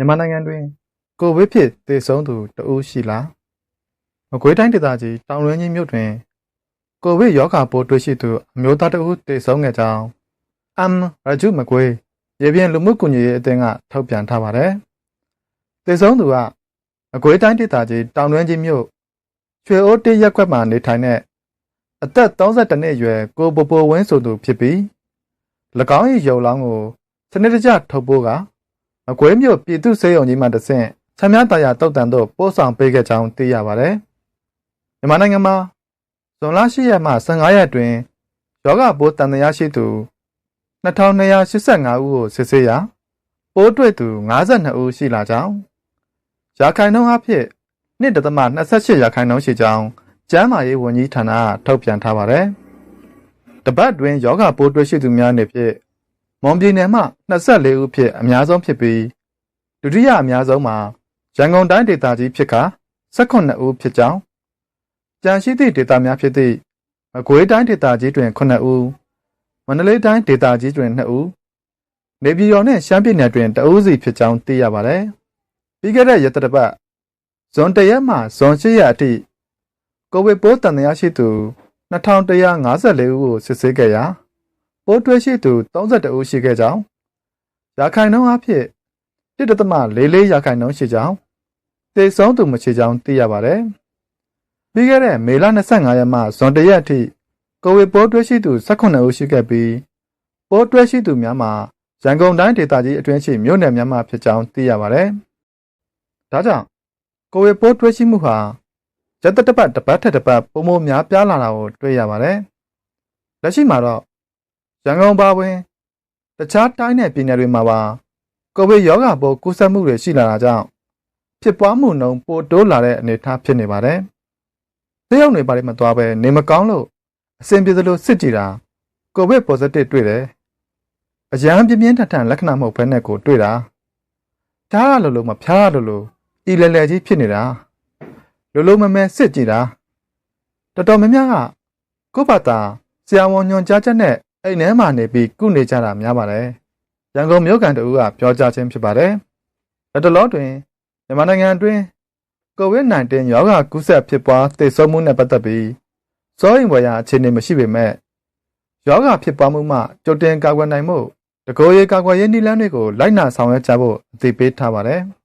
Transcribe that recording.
မြန်မာနိုင်ငံတွင်ကိုဗစ်ဖြစ်သေဆုံးသူတဦးရှိလားမကွေးတိုင်းဒေသကြီးတောင်လွင်ကြီးမြို့တွင်ကိုဗစ်ရောဂါပိုးတွေ့ရှိသူအမျိုးသားတဦးသေဆုံးခဲ့ကြောင်းအမ်ရဂျုမကွေးရေပြင်လူမှုကွန်ရက်ရေးအသင်းကထုတ်ပြန်ထားပါတယ်သေဆုံးသူကမကွေးတိုင်းဒေသကြီးတောင်လွင်ကြီးမြို့ရွှေအိုးတေးရက်ကွက်မှာနေထိုင်တဲ့အသက်32နှစ်အရွယ်ကိုပိုပိုဝင်းဆိုသူဖြစ်ပြီး၎င်း၏ရုပ်လောင်းကိုစနစ်တကျထုတ်ပိုးက အကွဲမြို့ပြည်သူ့စေယုံကြီးမှတဆင့်ချမ်းမြတာယာတုတ်တန်တို့ပို့ဆောင်ပေးခဲ့ကြောင်းသိရပါတယ်။မြန်မာနိုင်ငံမှာဇွန်လ10ရက်မှ15ရက်တွင်ယောဂပိုးတန်တရားရှိသူ2285ဦးကိုစစ်ဆေးရာပိုးတွေ့သူ52ဦးရှိလာကြောင်းရာခိုင်နှုန်းအဖြစ်1.28ရာခိုင်နှုန်းရှိကြောင်းကျန်းမာရေးဝန်ကြီးဌာနကထုတ်ပြန်ထားပါတယ်။တပတ်တွင်ယောဂပိုးတွေ့ရှိသူများအနေဖြင့် မွန်ပြည်နယ်မှ24ဦးဖြစ်အများဆုံးဖြစ်ပြီးဒုတိယအများဆုံးမှာရန်ကုန်တိုင်းဒေသကြီးဖြစ်က18ဦးဖြစ်ကြောင်းကြံရှိသည့်ဒေသများဖြစ်သည့်မကွေးတိုင်းဒေသကြီးတွင်9ဦးမန္တလေးတိုင်းဒေသကြီးတွင်2ဦးနေပြည်တော်နှင့်ရှမ်းပြည်နယ်တွင်2ဦးစီဖြစ်ကြောင်းသိရပါတယ်ပြီးခဲ့တဲ့ရက်သတ္တပတ်ဇွန်1ရက်မှဇွန်8ရက်အထိကိုဗစ်ပိုးတန်တရားရှိသူ2154ဦးကိုစစ်ဆေးခဲ့ရာ ပိုးတွေ့ရှိသူ32ဦးရှိခဲ့ကြောင်းရာခိုင်နှုန်းအဖြစ်1.44ရာခိုင်နှုန်းရှိကြောင်းသေဆုံးသူမရှိကြောင်းသိရပါတယ်။ပြီးခဲ့တဲ့မေလ25ရက်မှဇွန်1ရက်အထိကိုဗစ်ပိုးတွေ့ရှိသူ18ဦးရှိခဲ့ပြီးပိုးတွေ့ရှိသူများမှာရန်ကုန်တိုင်းဒေသကြီးအတွင်းရှိမြို့နယ်များမှဖြစ်ကြောင်းသိရပါတယ်။ဒါကြောင့်ကိုဗစ်ပိုးတွေ့ရှိမှုဟာရက်သက်တစ်ပတ်တစ်ပတ်ထက်တစ်ပတ်ပုံမများပြားလာတာကိုတွေ့ရပါတယ်။လက်ရှိမှာတော့ ရန်ကုန်ပါဝင်တခြားတိုင်းနယ်ပြည်နယ်တွေမှာပါကိုဗစ်ရောဂါပိုးကူးစက်မှုတွေရှိလာတာကြောင့်ဖြစ်ပွားမှုနှုန်းပိုတိုးလာတဲ့အနေအထားဖြစ်နေပါတယ်။သေရောက်နေပါလိမ့်မသွားပဲနေမကောင်းလို့အဆင်ပြေသလိုစစ်ကြည့်တာကိုဗစ် positive တွေ့တယ်။အရန်ပြင်းပြင်းထန်ထန်လက္ခဏာမဟုတ်ဘဲနဲ့ကိုတွေ့တာ။ကြားရလို့လို့မဖျားရလို့လို့ဤလဲလဲကြီးဖြစ်နေတာ။လိုလိုမမဲစစ်ကြည့်တာတော်တော်များများကကိုယ့်ဘာသာဆရာဝန်ညွှန်ကြားချက်နဲ့ အိမ်ထဲမှာနေပြီးကုနေကြတာများပါတယ်။ရန်ကုန်မြို့ကန်တူကပြောကြားခြင်းဖြစ်ပါတယ်။လက်တလောတွင်မြန်မာနိုင်ငံအတွင်း COVID-19 ရောဂါကူးစက်ဖြစ်ပွားသေဆုံးမှုနဲ့ပတ်သက်ပြီးစိုးရိမ်ဖွယ်ရာအခြေအနေမရှိပေမဲ့ရောဂါဖြစ်ပွားမှုမှကြိုတင်ကာကွယ်နိုင်မှုတကိုယ်ရေးကာကွယ်ရေးနည်းလမ်းတွေကိုလိုက်နာဆောင်ရွက်ကြဖို့အသိပေးထားပါတယ်။